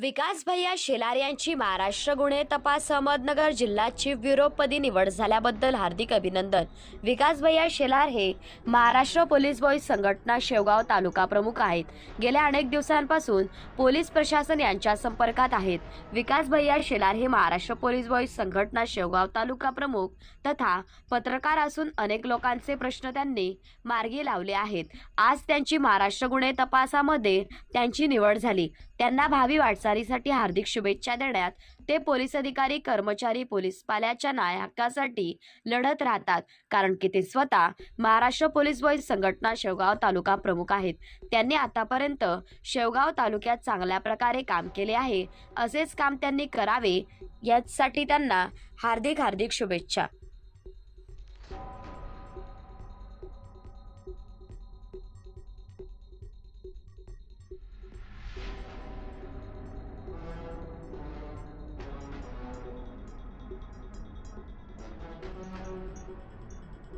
विकास भैया शेलार यांची महाराष्ट्र गुन्हे तपास अहमदनगर जिल्हा चीफ ब्युरोपदी निवड झाल्याबद्दल हार्दिक अभिनंदन. विकास भैया शेलार हे महाराष्ट्र पोलीस बॉईज संघटना शेवगाव तालुका प्रमुख आहेत. गेल्या अनेक दिवसांपासून पोलीस प्रशासन यांच्या संपर्कात आहेत. विकास भैया शेलार हे महाराष्ट्र पोलीस बॉईज संघटना शेवगाव तालुका प्रमुख तथा पत्रकार असून अनेक लोकांचे प्रश्न त्यांनी मार्गी लावले आहेत. आज त्यांची महाराष्ट्र गुन्हे तपासामध्ये त्यांची निवड झाली. त्यांना भावी वाटचालीसाठी हार्दिक शुभेच्छा देण्यात ते पोलीस अधिकारी कर्मचारी पोलीस पाल्याच्या न्याय हक्कासाठी लढत राहतात. कारण की ते स्वतः महाराष्ट्र पोलीस बॉईज संघटना शेवगाव तालुका प्रमुख आहेत. त्यांनी आतापर्यंत शेवगाव तालुक्यात चांगल्या प्रकारे काम केले आहे. असेच काम त्यांनी करावे यासाठी त्यांना हार्दिक हार्दिक शुभेच्छा.